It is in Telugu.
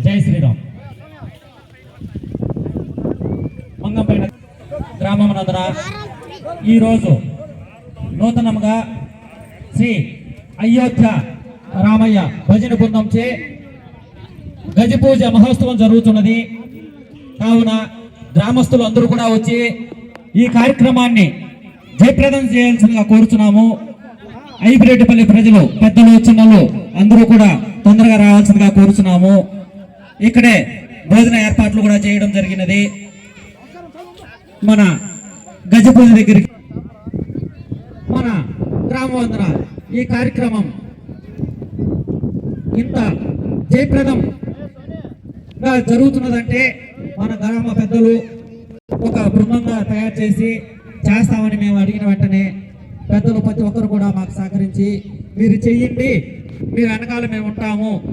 జై శ్రీరామ్. మంగంపేట గ్రామమునందున ఈరోజు నూతనంగా శ్రీ అయోధ్య రామయ్య భజన బృందం చే గజపూజ మహోత్సవం జరుగుతున్నది. కావున గ్రామస్తులు అందరూ కూడా వచ్చి ఈ కార్యక్రమాన్ని జయప్రదం చేయాల్సిందిగా కోరుచున్నాము. ఐపిరెడ్డిపల్లి ప్రజలు పెద్దలు చిన్నలు అందరూ కూడా తొందరగా రావాల్సిందిగా కోరుచున్నాము. ఇక్కడే భోజన ఏర్పాట్లు కూడా చేయడం జరిగినది. మన గజపూజ దగ్గరికి మన గ్రామవందన ఈ కార్యక్రమం ఇంత జయప్రదంగా జరుగుతున్నదంటే మన గ్రామ పెద్దలు ఒక బృందంగా తయారు చేసి చేస్తామని మేము అడిగిన వెంటనే పెద్దలు ప్రతి ఒక్కరు కూడా మాకు సహకరించి మీరు చెయ్యండి మీరు వెనకాల మేము ఉంటాము